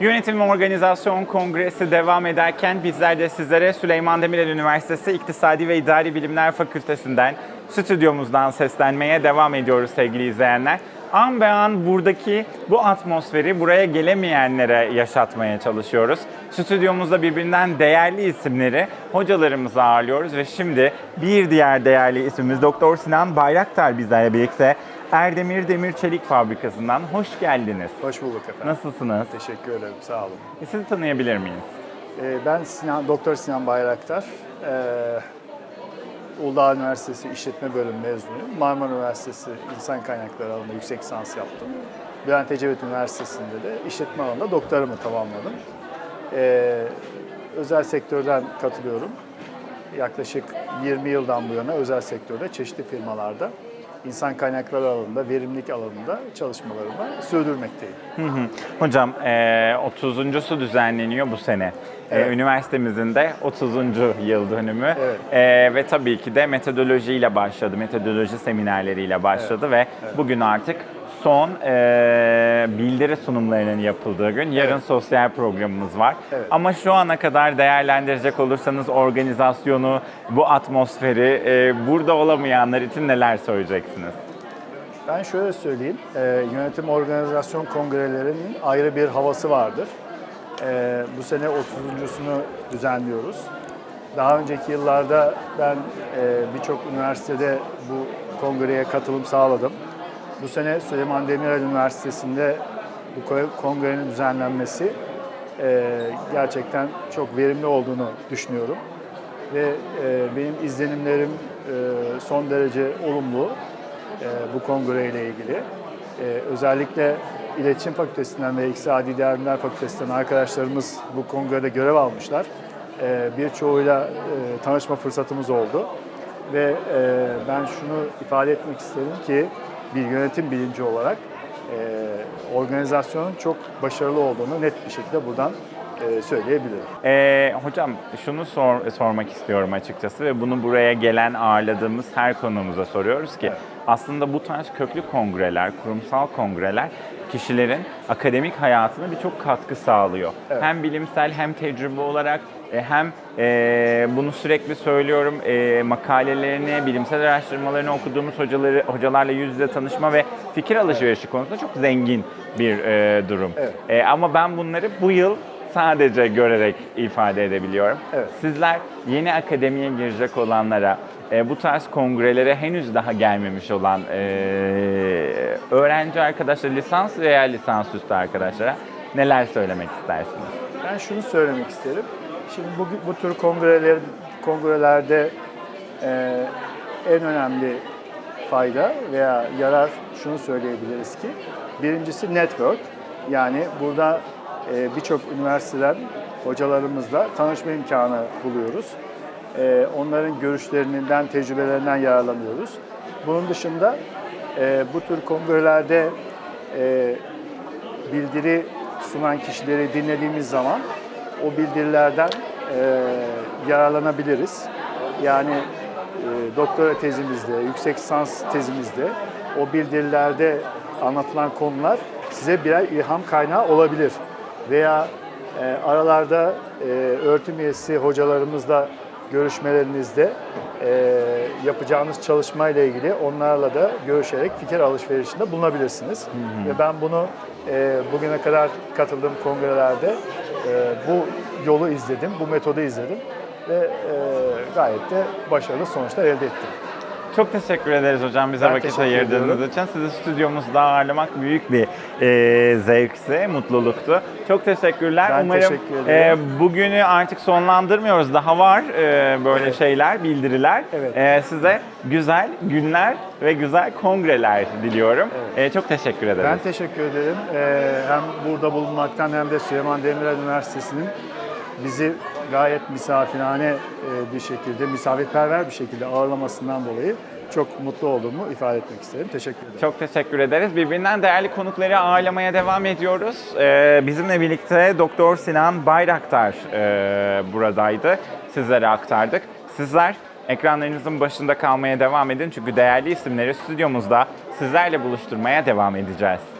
Yönetim ve Organizasyon Kongresi devam ederken bizler de sizlere Süleyman Demirel Üniversitesi İktisadi ve İdari Bilimler Fakültesinden stüdyomuzdan seslenmeye devam ediyoruz sevgili izleyenler. An be an buradaki bu atmosferi buraya gelemeyenlere yaşatmaya çalışıyoruz. Stüdyomuzda birbirinden değerli isimleri hocalarımızı ağırlıyoruz ve şimdi bir diğer değerli ismimiz Doktor Sinan Bayraktar bizlerle birlikte Erdemir Demir Çelik Fabrikası'ndan hoş geldiniz. Hoş bulduk efendim. Nasılsınız? Teşekkür ederim, sağ olun. Sizi tanıyabilir miyiz? Ee, ben Sinan, Doktor Sinan Bayraktar. Ee, Uludağ Üniversitesi İşletme Bölümü mezunuyum. Marmara Üniversitesi İnsan Kaynakları alanında yüksek lisans yaptım. Bülent Ecevit Üniversitesi'nde de işletme alanında doktoramı tamamladım. Ee, özel sektörden katılıyorum. Yaklaşık 20 yıldan bu yana özel sektörde çeşitli firmalarda insan kaynakları alanında, verimlilik alanında çalışmalarımı sürdürmekteyim. Hı hı. Hocam e, 30.sü düzenleniyor bu sene. E, Evet. üniversitemizin de 30. yıl dönümü Evet. E, ve tabii ki de metodolojiyle başladı, metodoloji seminerleriyle başladı ve bugün artık son e, bildiri sunumlarının yapıldığı gün. Yarın Evet. sosyal programımız var. Evet. Ama şu ana kadar değerlendirecek olursanız organizasyonu, bu atmosferi, e, burada olamayanlar için neler söyleyeceksiniz? Ben şöyle söyleyeyim, e, yönetim organizasyon kongrelerinin ayrı bir havası vardır. E, bu sene 30.sunu düzenliyoruz. Daha önceki yıllarda ben e, birçok üniversitede bu kongreye katılım sağladım. Bu sene Süleyman Demirel Üniversitesi'nde bu ko- kongrenin düzenlenmesi e, gerçekten çok verimli olduğunu düşünüyorum. Ve e, benim izlenimlerim e, son derece olumlu e, bu kongreyle ilgili. E, özellikle İletişim Fakültesinden ve İktisadi Değerler Fakültesinden arkadaşlarımız bu kongrede görev almışlar. E, birçoğuyla e, tanışma fırsatımız oldu. Ve e, ben şunu ifade etmek isterim ki bir yönetim bilinci olarak e, organizasyonun çok başarılı olduğunu net bir şekilde buradan e, söyleyebilirim. Ee, hocam şunu sor- sormak istiyorum açıkçası ve bunu buraya gelen ağırladığımız her konuğumuza soruyoruz ki aslında bu tarz köklü kongreler, kurumsal kongreler kişilerin akademik hayatına birçok katkı sağlıyor. Evet. Hem bilimsel hem tecrübe olarak e, hem e, bunu sürekli söylüyorum e, makalelerini, bilimsel araştırmalarını okuduğumuz hocaları hocalarla yüz yüze tanışma ve fikir alışverişi konusunda çok zengin bir e, durum. Evet. E, ama ben bunları bu yıl sadece görerek ifade edebiliyorum. Evet. Sizler yeni akademiye girecek olanlara, e, bu tarz kongrelere henüz daha gelmemiş olan e, öğrenci arkadaşlar, lisans veya lisansüstü arkadaşlara neler söylemek istersiniz? Ben şunu söylemek isterim. Şimdi bu, bu tür kongreler, kongrelerde e, en önemli fayda veya yarar şunu söyleyebiliriz ki birincisi network. Yani burada birçok üniversiteden hocalarımızla tanışma imkanı buluyoruz. E, onların görüşlerinden, tecrübelerinden yararlanıyoruz. Bunun dışında e, bu tür kongrelerde e, bildiri sunan kişileri dinlediğimiz zaman o bildirilerden e, yararlanabiliriz. Yani doktora tezimizde, yüksek lisans tezimizde o bildirilerde anlatılan konular size birer ilham kaynağı olabilir. Veya e, aralarda e, öğretim üyesi hocalarımızla görüşmelerinizde e, yapacağınız çalışmayla ilgili onlarla da görüşerek fikir alışverişinde bulunabilirsiniz. Ve ben bunu e, bugüne kadar katıldığım kongrelerde e, bu yolu izledim, bu metodu izledim ve e, gayet de başarılı sonuçlar elde ettim. Çok teşekkür ederiz hocam bize Ben vakit ayırdığınız ediyorum. için. Sizi stüdyomuzda ağırlamak büyük bir e, zevkti, mutluluktu. Çok teşekkürler. Ben Umarım teşekkür ederim. e, bugünü artık sonlandırmıyoruz. Daha var e, böyle Evet. şeyler, bildiriler. Evet. E, size güzel günler ve güzel kongreler diliyorum. E, çok teşekkür ederiz. Ben teşekkür ederim. Ee, hem burada bulunmaktan hem de Süleyman Demirel Üniversitesi'nin bizi gayet misafirhane e, bir şekilde, misafirperver bir şekilde ağırlamasından dolayı çok mutlu olduğumu ifade etmek isterim. Teşekkür ederim. Çok teşekkür ederiz. Birbirinden değerli konukları ağırlamaya devam ediyoruz. Ee, bizimle birlikte Doktor Sinan Bayraktar e, buradaydı. Sizlere aktardık. Sizler ekranlarınızın başında kalmaya devam edin çünkü değerli isimleri stüdyomuzda sizlerle buluşturmaya devam edeceğiz.